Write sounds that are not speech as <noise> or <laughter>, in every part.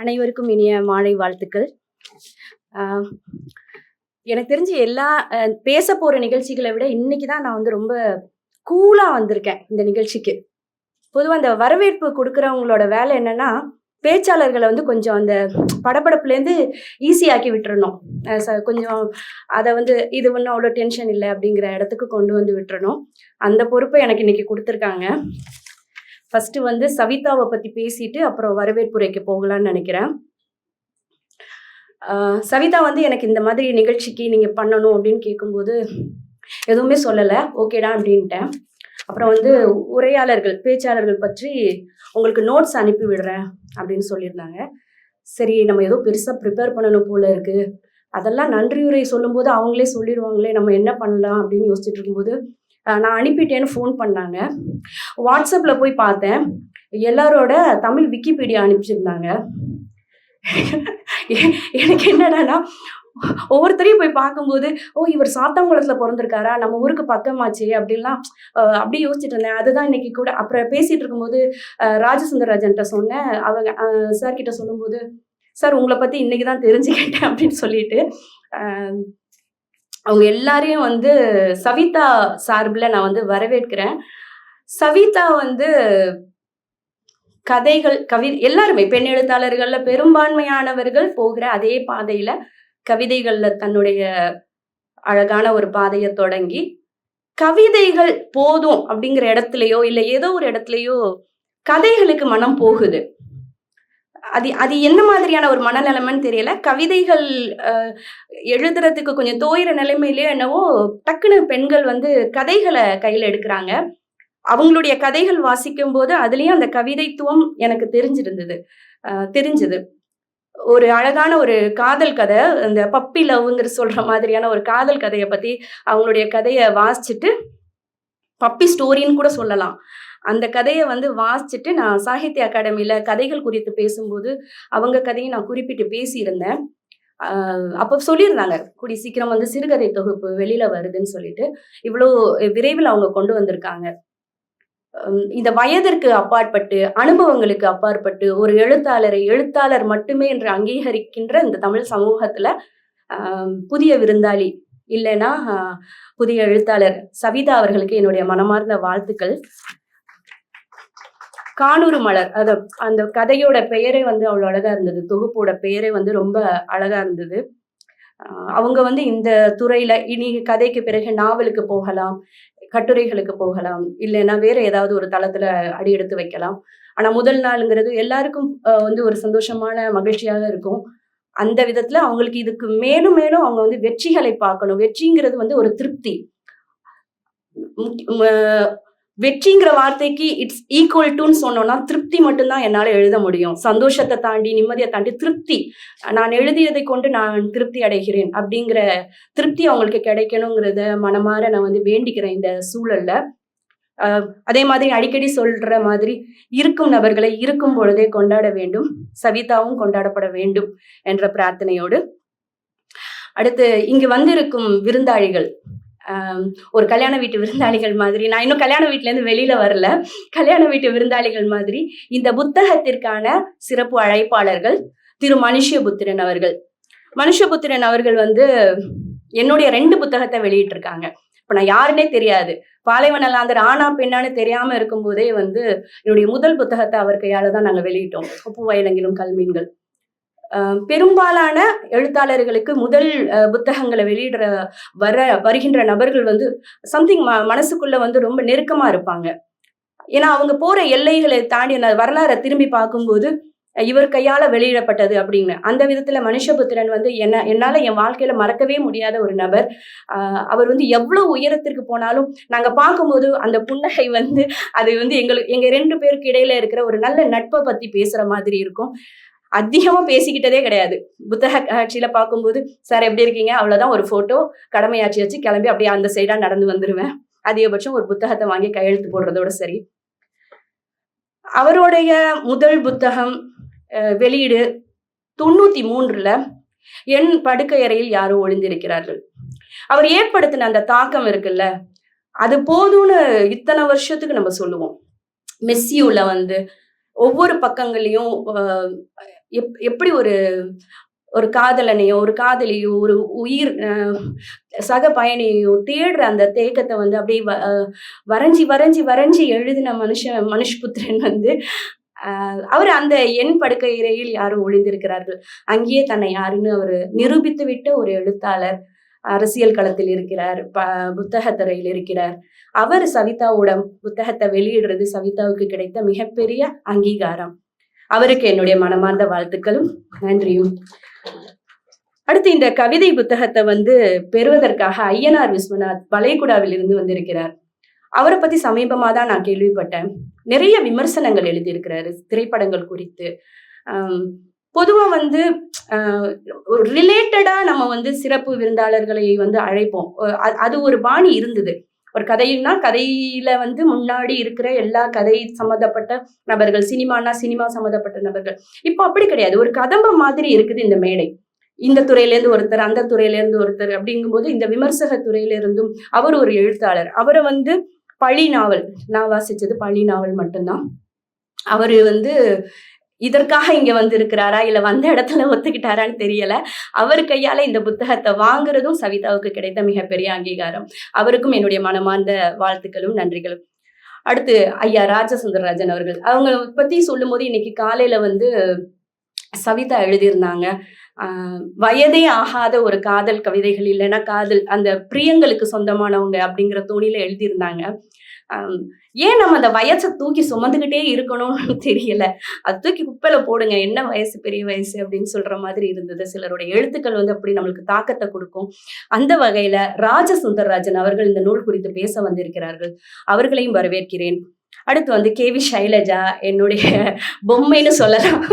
அனைவருக்கும் இனிய மாலை வாழ்த்துக்கள். எனக்கு தெரிஞ்சு எல்லா பேச போற நிகழ்ச்சிகளை விட இன்னைக்கு தான் நான் வந்து ரொம்ப கூலா வந்திருக்கேன் இந்த நிகழ்ச்சிக்கு. பொதுவாக அந்த வரவேற்பு கொடுக்குறவங்களோட வேலை என்னன்னா பேச்சாளர்களை வந்து கொஞ்சம் அந்த படபடப்புலேருந்து ஈஸியாக்கி விட்டுறணும். ச- கொஞ்சம் அதை வந்து இது ஒன்றும் அவ்வளோ டென்ஷன் இல்லை அப்படிங்கிற இடத்துக்கு கொண்டு வந்து விட்டுறணும். அந்த பொறுப்பை எனக்கு இன்னைக்கு கொடுத்துருக்காங்க. ஃபர்ஸ்ட் வந்து சவிதாவை பத்தி பேசிட்டு அப்புறம் வரவேற்புரைக்கு போகலாம்னு நினைக்கிறேன். சவிதா வந்து எனக்கு இந்த மாதிரி நிகழ்ச்சிக்கு நீங்க பண்ணணும் அப்படின்னு கேட்கும்போது எதுவுமே சொல்லலை. ஓகேடா அப்படின்ட்டேன். அப்புறம் வந்து உரையாளர்கள் பேச்சாளர்கள் பற்றி உங்களுக்கு நோட்ஸ் அனுப்பி விடுறேன் அப்படின்னு சொல்லியிருந்தாங்க. சரி நம்ம ஏதோ பெருசாக ப்ரிப்பேர் பண்ணணும் போல இருக்கு. அதெல்லாம் நன்றியுரை சொல்லும்போது அவங்களே சொல்லிடுவாங்களே நம்ம என்ன பண்ணலாம் அப்படின்னு யோசிச்சுட்டு இருக்கும்போது நான் அனுப்பிட்டேன்னு ஃபோன் பண்ணாங்க. வாட்ஸ்அப்பில் போய் பார்த்தேன். எல்லாரோட தமிழ் விக்கிபீடியா அனுப்பிச்சிருந்தாங்க. எனக்கு என்னடானா ஒவ்வொருத்தரையும் போய் பார்க்கும்போது ஓ இவர் சாத்தாங்குளத்தில் பிறந்திருக்காரா? நம்ம ஊருக்கு பக்கமாச்சே அப்படின்லாம் அப்படியே யோசிச்சுட்டு இருந்தேன். அதுதான் இன்னைக்கு கூட அப்புறம் பேசிகிட்டு இருக்கும்போது ராஜசுந்தரராஜன்ட்ட சொன்னேன். அவங்க சார்கிட்ட சொல்லும்போது சார் உங்களை பற்றி இன்னைக்கு தான் தெரிஞ்சுக்கிட்டேன் அப்படின்னு சொல்லிட்டு அவங்க எல்லாரையும் வந்து சவிதா சார்பில் நான் வந்து வரவேற்கிறேன். சவிதா வந்து கதைகள் கவி எல்லாருமே பெண் எழுத்தாளர்கள்ல பெரும்பான்மையானவர்கள் போகிற அதே பாதையில கவிதைகள்ல தன்னுடைய அழகான ஒரு பாதையை தொடங்கி கவிதைகள் போதும் அப்படிங்கிற இடத்துலயோ இல்லை ஏதோ ஒரு இடத்துலயோ கதைகளுக்கு மனம் போகுது. அது அது என்ன மாதிரியான ஒரு மனநிலைமைன்னு தெரியல. கவிதைகள் அஹ், எழுதுறதுக்கு கொஞ்சம் தோயிற நிலைமையிலேயே என்னவோ டக்குன்னு பெண்கள் வந்து கதைகளை கையில எடுக்கிறாங்க. அவங்களுடைய கதைகள் வாசிக்கும் போது அதுலயும் அந்த கவிதைத்துவம் எனக்கு தெரிஞ்சிருந்தது. தெரிஞ்சது. ஒரு அழகான ஒரு காதல் கதை அந்த பப்பி லவ்ங்கிற சொல்ற மாதிரியான ஒரு காதல் கதையை பத்தி அவங்களுடைய கதையை வாசிச்சுட்டு பப்பி ஸ்டோரின்னு கூட சொல்லலாம். அந்த கதையை வந்து வாசிச்சுட்டு நான் சாகித்ய அகாடமியில் கதைகள் குறித்து பேசும்போது அவங்க கதையை நான் குறிப்பிட்டு பேசியிருந்தேன். அப்போ சொல்லியிருந்தாங்க கூடி சீக்கிரம் வந்து சிறுகதை தொகுப்பு வெளியில வருதுன்னு சொல்லிட்டு. இவ்வளோ விரைவில் அவங்க கொண்டு வந்திருக்காங்க. இந்த வயதிற்கு அப்பாற்பட்டு அனுபவங்களுக்கு அப்பாற்பட்டு ஒரு எழுத்தாளரை எழுத்தாளர் மட்டுமே என்று அங்கீகரிக்கின்ற இந்த தமிழ் சமூகத்துல புதிய விருந்தாளி இல்லைன்னா புதிய எழுத்தாளர் சவிதா அவர்களுக்கு என்னுடைய மனமார்ந்த வாழ்த்துக்கள். காணூறு மலர் அது அந்த கதையோட பெயரே வந்து அவ்வளோ அழகா இருந்தது. தொகுப்போட பெயரே வந்து ரொம்ப அழகா இருந்தது. அவங்க வந்து இந்த துறையில இனி கதைக்கு பிறகு நாவலுக்கு போகலாம் கட்டுரைகளுக்கு போகலாம் இல்லைன்னா வேற ஏதாவது ஒரு தளத்துல அடி எடுத்து வைக்கலாம். ஆனா முதல் நாளுங்கிறது எல்லாருக்கும் வந்து ஒரு சந்தோஷமான மகிழ்ச்சியாக இருக்கும். அந்த விதத்துல அவங்களுக்கு இதுக்கு மேலும் மேலும் அவங்க வந்து வெற்றிகளை பார்க்கணும். வெற்றிங்கிறது வந்து ஒரு திருப்தி. வெற்றிங்கிற வார்த்தைக்கு இட்ஸ் ஈக்குவல் டுன்னு சொன்னோம்னா திருப்தி மட்டும்தான் என்னால எழுத முடியும். சந்தோஷத்தை தாண்டி நிம்மதியை தாண்டி திருப்தி. நான் எழுதியதை கொண்டு நான் திருப்தி அடைகிறேன் அப்படிங்கிற திருப்தி அவங்களுக்கு கிடைக்கணுங்கிறத மனமாற நான் வந்து வேண்டிக்கிறேன் இந்த சூழல்ல. ஆஹ் அதே மாதிரி அடிக்கடி சொல்ற மாதிரி இருக்கும் நபர்களை இருக்கும் பொழுதே கொண்டாட வேண்டும். சவிதாவும் கொண்டாடப்பட வேண்டும் என்ற பிரார்த்தனையோடு. அடுத்து இங்கு வந்திருக்கும் விருந்தாளிகள். ஒரு கல்யாண வீட்டு விருந்தாளிகள் மாதிரி. நான் இன்னும் கல்யாண வீட்டுல இருந்து வெளியில வரல. கல்யாண வீட்டு விருந்தாளிகள் மாதிரி இந்த புத்தகத்திற்கான சிறப்பு அழைப்பாளர்கள் திரு மனுஷபுத்திரன் அவர்கள். மனுஷபுத்திரன் அவர்கள் வந்து என்னுடைய ரெண்டு புத்தகத்தை வெளியிட்டிருக்காங்க. இப்ப நான் யாருன்னே தெரியாது. பாலைவனலாந்தர் ஆனா பெண்ணான்னு தெரியாம இருக்கும்போதே வந்து என்னுடைய முதல் புத்தகத்தை அவர் கையால் தான் நாங்க வெளியிட்டோம். உப்பு வயலங்கிலும் கல்மீன்கள். பெரும்பாலான எழுத்தாளர்களுக்கு முதல் புத்தகங்களை வெளியிடுற வர வருகின்ற நபர்கள் வந்து சம்திங் ம மனசுக்குள்ள வந்து ரொம்ப நெருக்கமா இருப்பாங்க. ஏன்னா அவங்க போற எல்லைகளை தாண்டி வரலாறை திரும்பி பார்க்கும்போது இவர் கையால வெளியிடப்பட்டது அப்படின்னு. அந்த விதத்துல மனுஷபுத்திரன் வந்து என்ன என்னால என் வாழ்க்கையில மறக்கவே முடியாத ஒரு நபர். அவர் வந்து எவ்வளவு உயரத்திற்கு போனாலும் நாங்க பார்க்கும்போது அந்த புன்னகை வந்து அது வந்து எங்களுக்கு எங்க ரெண்டு பேருக்கு இடையில இருக்கிற ஒரு நல்ல நட்பை பத்தி பேசுற மாதிரி இருக்கும். அதிகமா பேசிக்கிட்டதே கிடையாது. புத்தக காட்சியில பார்க்கும்போது சார் எப்படி இருக்கீங்க? அவ்வளவுதான் ஒரு போட்டோ கடமையாட்சி வச்சு கிளம்பி அப்படியே அந்த சைடா நடந்து வந்துருவேன். அதிகபட்சம் ஒரு புத்தகத்தை வாங்கி கையெழுத்து போடுறதோட சரி. அவருடைய முதல் புத்தகம் அஹ், வெளியீடு தொண்ணூத்தி மூன்றுல என் படுக்கையறையில் யாரோ ஒளிந்திருக்கிறார்கள். அவர் ஏற்படுத்தின அந்த தாக்கம் இருக்குல்ல அது போதும்னு இத்தனை வருஷத்துக்கு நம்ம சொல்லுவோம். மெஸ்ஸியூல வந்து ஒவ்வொரு பக்கங்களையும் எப் எப்படி ஒரு ஒரு காதலனையோ ஒரு காதலியோ ஒரு உயிர் அஹ், சக பயணியோ தேடுற அந்த தேக்கத்தை வந்து அப்படியே வ- வரைஞ்சி வரைஞ்சி வரைஞ்சி எழுதின மனுஷன் மனுஷ்புத்திரன் வந்து அவர் அந்த எண் படுக்கை இறையில் யாரும் ஒளிந்திருக்கிறார்கள். அங்கேயே தன்னை யாருன்னு அவர் நிரூபித்து விட்ட ஒரு எழுத்தாளர் அரசியல் களத்தில் இருக்கிறார் ப புத்தகத்துறையில் இருக்கிறார். அவர் சவிதாவோட புத்தகத்தை வெளியிடுறது சவிதாவுக்கு கிடைத்த மிகப்பெரிய அங்கீகாரம். அவருக்கு என்னுடைய மனமார்ந்த வாழ்த்துக்களும் நன்றியும். அடுத்து இந்த கவிதை புத்தகத்தை வந்து பெறுவதற்காக ஐயனார் விஸ்வநாத் வளைகுடாவில் இருந்து வந்திருக்கிறார். அவரை பத்தி சமீபமா தான் நான் கேள்விப்பட்டேன். நிறைய விமர்சனங்கள் எழுதியிருக்கிறாரு திரைப்படங்கள் குறித்து. பொதுவாக பொதுவா வந்து ஒரு ரிலேட்டடா நம்ம வந்து சிறப்பு விருந்தாளர்களை வந்து அழைப்போம். அது ஒரு பாணி இருந்தது. ஒரு கதைன்னா கதையில வந்து முன்னாடி இருக்கிற எல்லா கதை சம்மந்தப்பட்ட நபர்கள் சினிமானா சினிமா சம்மந்தப்பட்ட நபர்கள். இப்போ அப்படி கிடையாது. ஒரு கதம்ப மாதிரி இருக்குது இந்த மேடை. இந்த துறையில இருந்து ஒருத்தர் அந்த துறையில இருந்து ஒருத்தர் அப்படிங்கும்போது இந்த விமர்சக துறையில இருந்தும் அவர் ஒரு எழுத்தாளர். அவரை வந்து பழி நாவல் நான் வாசிச்சது பழி நாவல் மட்டும்தான். அவரு வந்து இதற்காக இங்க வந்து இருக்கிறாரா இல்ல வந்த இடத்துல ஒத்துக்கிட்டாரான்னு தெரியல. அவர் கையால இந்த புத்தகத்தை வாங்குறதும் சவிதாவுக்கு கிடைத்த மிகப்பெரிய அங்கீகாரம். அவருக்கும் என்னுடைய மனமார்ந்த வாழ்த்துக்களும் நன்றிகளும். அடுத்து ஐயா ராஜசுந்தரராஜன் அவர்கள். அவங்க பத்தி சொல்லும்போது இன்னைக்கு காலையில வந்து சவிதா எழுதியிருந்தாங்க. வயதே ஆகாத ஒரு காதல் கவிதைகள் இல்லைன்னா காதல் அந்த பிரியங்களுக்கு சொந்தமானவங்க அப்படிங்கிற தோணியில எழுதியிருந்தாங்க. ஏன் நம்ம அந்த வயசை தூக்கி சுமந்துக்கிட்டே இருக்கணும்னு <laughs> தெரியல. அது தூக்கி குப்பையில போடுங்க என்ன வயசு பெரிய வயசு அப்படின்னு சொல்ற மாதிரி இருந்தது. சிலருடைய எழுத்துக்கள் வந்து அப்படி நம்மளுக்கு தாக்கத்தை கொடுக்கும். அந்த வகையில ராஜசுந்தரராஜன் அவர்கள் இந்த நூல் குறித்து பேச வந்திருக்கிறார்கள். அவர்களையும் வரவேற்கிறேன். அடுத்து வந்து கே வி சைலஜா என்னுடைய <laughs> பொம்மைன்னு சொல்லலாம்.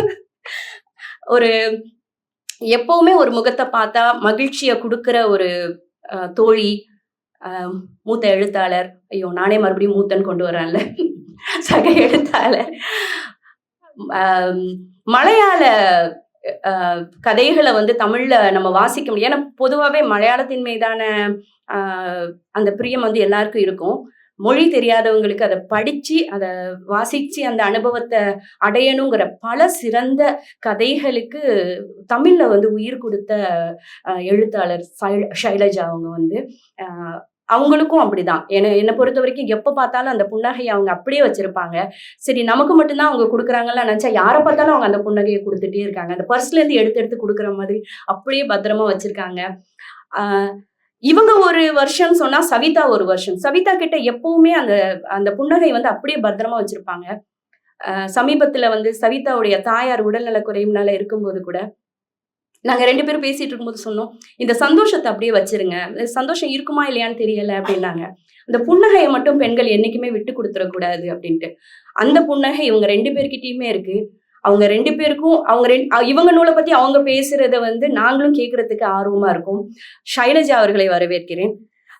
ஒரு எப்பவுமே ஒரு முகத்தை பார்த்தா மகிழ்ச்சியை கொடுக்குற ஒரு தோழி மூத்த எழுத்தாளர். ஐயோ நானே மறுபடியும் மூத்தன் கொண்டு வரேன்ல சக எழுத்தாளர். மலையாள கதைகளை வந்து தமிழ்ல நம்ம வாசிக்க முடியும். ஏன்னா பொதுவாகவே மலையாளத்தின் மீதான அந்த பிரியம் வந்து எல்லாருக்கும் இருக்கும். மொழி தெரியாதவங்களுக்கு அதை படிச்சு அதை வாசிச்சு அந்த அனுபவத்தை அடையணுங்கிற பல சிறந்த கதைகளுக்கு தமிழ்ல வந்து உயிர் கொடுத்த எழுத்தாளர் சைல- ஷைலஜா அவங்க வந்து அவங்களுக்கும் அப்படிதான். என்ன என்னை பொறுத்த வரைக்கும் எப்போ பார்த்தாலும் அந்த புன்னகையை அவங்க அப்படியே வச்சிருப்பாங்க. சரி நமக்கு மட்டும்தான் அவங்க கொடுக்குறாங்கல்ல நினச்சா யாரை பார்த்தாலும் அவங்க அந்த புன்னகையை கொடுத்துட்டே இருக்காங்க. அந்த பர்ஸ்லேருந்து எடுத்து எடுத்து கொடுக்குற மாதிரி அப்படியே பத்திரமா வச்சிருக்காங்க. இவங்க ஒரு வருஷம் சொன்னா சவிதா ஒரு வருஷம். சவிதா கிட்ட எப்பவுமே அந்த அந்த புன்னகை வந்து அப்படியே பத்திரமா வச்சிருப்பாங்க. சமீபத்துல வந்து சவிதாவுடைய தாயார் உடல்நல குறைவுனால இருக்கும்போது கூட நாங்க ரெண்டு பேரும் பேசிட்டு இருக்கும்போது சொன்னோம் இந்த சந்தோஷத்தை அப்படியே வச்சிருங்க. சந்தோஷம் இருக்குமா இல்லையான்னு தெரியல அப்படின்னாங்க. அந்த புன்னகையை மட்டும் பெண்கள் என்னைக்குமே விட்டு கொடுத்துடக்கூடாது அப்படின்ட்டு. அந்த புன்னகை இவங்க ரெண்டு பேர்கிட்டயுமே இருக்கு. அவங்க ரெண்டு பேருக்கும் அவங்க ரெண்டு இவங்க நூலை பத்தி அவங்க பேசுறத வந்து நாங்களும் கேட்கறதுக்கு ஆர்வமா இருக்கும். ஷைலஜா அவர்களை வரவேற்கிறேன்.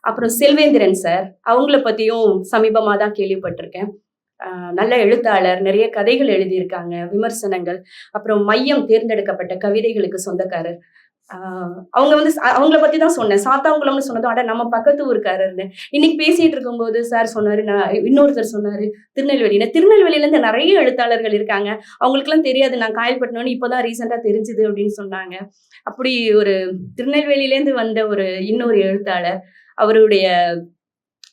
அப்புறம் செல்வேந்திரன் சார் அவங்கள பத்தியும் சமீபமா தான் கேள்விப்பட்டிருக்கேன். நல்ல எழுத்தாளர் நிறைய கதைகள் எழுதியிருக்காங்க விமர்சனங்கள். அப்புறம் மையம் தேர்ந்தெடுக்கப்பட்ட கவிதைகளுக்கு சொந்தக்காரர். அவங்க வந்து அவங்கள பத்தி தான் சொன்னேன் சாத்தாங்குளம்னு சொன்னதும் அட நம்ம பக்கத்து ஊருக்காரர்னு. இன்னைக்கு பேசிட்டு இருக்கும்போது சார் சொன்னாரு நான் இன்னொருத்தர் சொன்னாரு திருநெல்வேலியில திருநெல்வேலியில இருந்து நிறைய எழுத்தாளர்கள் இருக்காங்க. அவங்களுக்குலாம் தெரியாது நான் காயல்பட்டணும்னு இப்போதான் ரீசெண்டா தெரிஞ்சுது அப்படின்னு சொன்னாங்க. அப்படி ஒரு திருநெல்வேலியிலேருந்து வந்த ஒரு இன்னொரு எழுத்தாளர் அவருடைய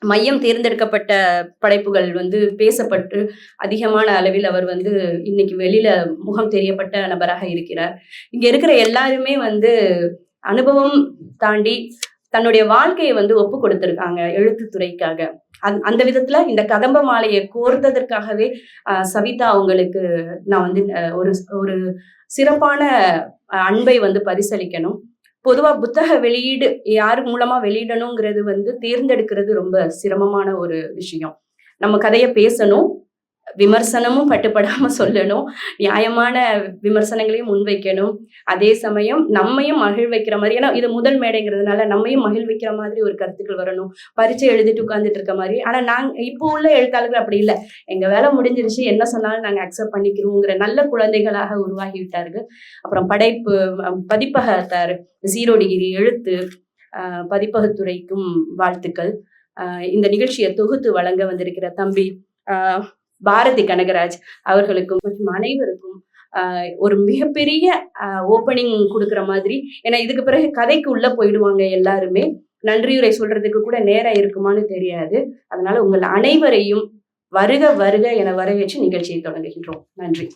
மையம் தேர்ந்தெடுக்கப்பட்ட படைப்புகள் வந்து பேசப்பட்டு அதிகமான அளவில் அவர் வந்து இன்னைக்கு வெளியில முகம் தெரியப்பட்ட நபராக இருக்கிறார். இங்க இருக்கிற எல்லாருமே வந்து அனுபவம் தாண்டி தன்னுடைய வாழ்க்கையை வந்து ஒப்பு கொடுத்திருக்காங்க எழுத்துத்துறைக்காக. அந் அந்த விதத்துல இந்த கதம்ப மாலையை கோர்த்ததற்காகவே சவிதா அவங்களுக்கு நான் வந்து ஒரு ஒரு சிறப்பான அன்பை வந்து பரிசளிக்கணும். பொதுவா புத்தக வெளியீடு யார் மூலமா வெளியிடணுங்கிறது வந்து தேர்ந்தெடுக்கிறது ரொம்ப சிரமமான ஒரு விஷயம். நம்ம கதையை பேசணும். விமர்சனமும் பட்டுப்படாம சொல்லணும். நியாயமான விமர்சனங்களையும் முன்வைக்கணும். அதே சமயம் நம்மையும் மகிழ்விக்கிற மாதிரி ஏன்னா இது முதல் மேடைங்கிறதுனால நம்மையும் மகிழ்விக்கிற மாதிரி ஒரு கருத்துக்கள் வரணும். பரீட்சை எழுதிட்டு உட்கார்ந்துட்டு இருக்க மாதிரி. ஆனா நாங்க இப்போ உள்ள எழுத்தாளர்கள் அப்படி இல்லை. எங்க வேலை முடிஞ்சிருச்சு என்ன சொன்னாலும் நாங்க அக்செப்ட் பண்ணிக்கிறோங்கிற நல்ல குழந்தைகளாக உருவாகி விட்டார்கள். அப்புறம் படைப்பு பதிப்பகத்தார் ஜீரோ டிகிரி எழுத்து பதிப்பகத்துறைக்கும் வாழ்த்துக்கள். இந்த நிகழ்ச்சியை தொகுத்து வழங்க வந்திருக்கிற தம்பி பாரதி கனகராஜ் அவர்களுக்கும் மற்றும் அனைவருக்கும் ஆஹ் ஒரு மிகப்பெரிய ஓப்பனிங் கொடுக்குற மாதிரி. ஏன்னா இதுக்கு பிறகு கதைக்கு உள்ள போயிடுவாங்க எல்லாருமே. நன்றியுரை சொல்றதுக்கு கூட நேரம் இருக்குமான்னு தெரியாது. அதனால உங்கள் அனைவரையும் வருக வருக என வரவேற்று நிகழ்ச்சியை தொடங்குகின்றோம். நன்றி.